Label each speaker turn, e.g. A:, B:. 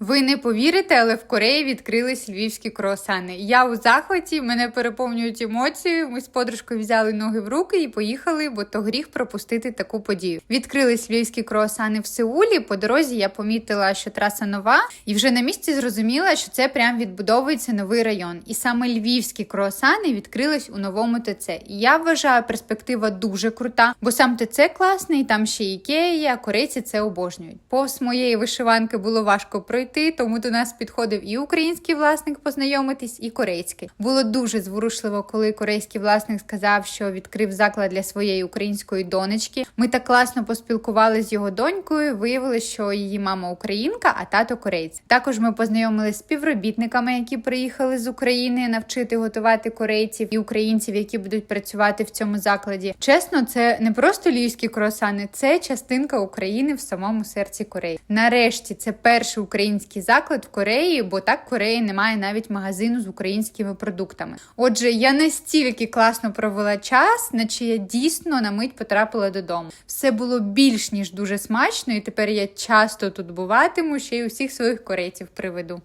A: Ви не повірите, але в Кореї відкрились львівські круасани. Я у захваті, мене переповнюють емоції. Ми з подружкою взяли ноги в руки і поїхали, бо то гріх пропустити таку подію. Відкрились львівські круасани в Сеулі. По дорозі я помітила, що траса нова, і вже на місці зрозуміла, що це прям відбудовується новий район. І саме львівські круасани відкрились у новому ТЦ. І я вважаю, перспектива дуже крута, бо сам ТЦ класний, там ще ікея, корейці це обожнюють. Повз моєї вишиванки було важко пройти, тому до нас підходив і український власник познайомитись, і корейський. Було дуже зворушливо, коли корейський власник сказав, що відкрив заклад для своєї української донечки. Ми так класно поспілкувалися з його донькою. Виявили, що її мама українка, а тато кореєць. Також ми познайомилися з співробітниками, які приїхали з України навчити готувати корейців і українців, які будуть працювати в цьому закладі. Чесно, це не просто львівські круасани, це частинка України в самому серці Кореї. Нарешті це перший український заклад в Кореї, бо так Кореї немає навіть магазину з українськими продуктами. Отже, я настільки класно провела час, наче я дійсно на мить потрапила додому. Все було більш ніж дуже смачно, і тепер я часто тут буватиму, ще й усіх своїх корейців приведу.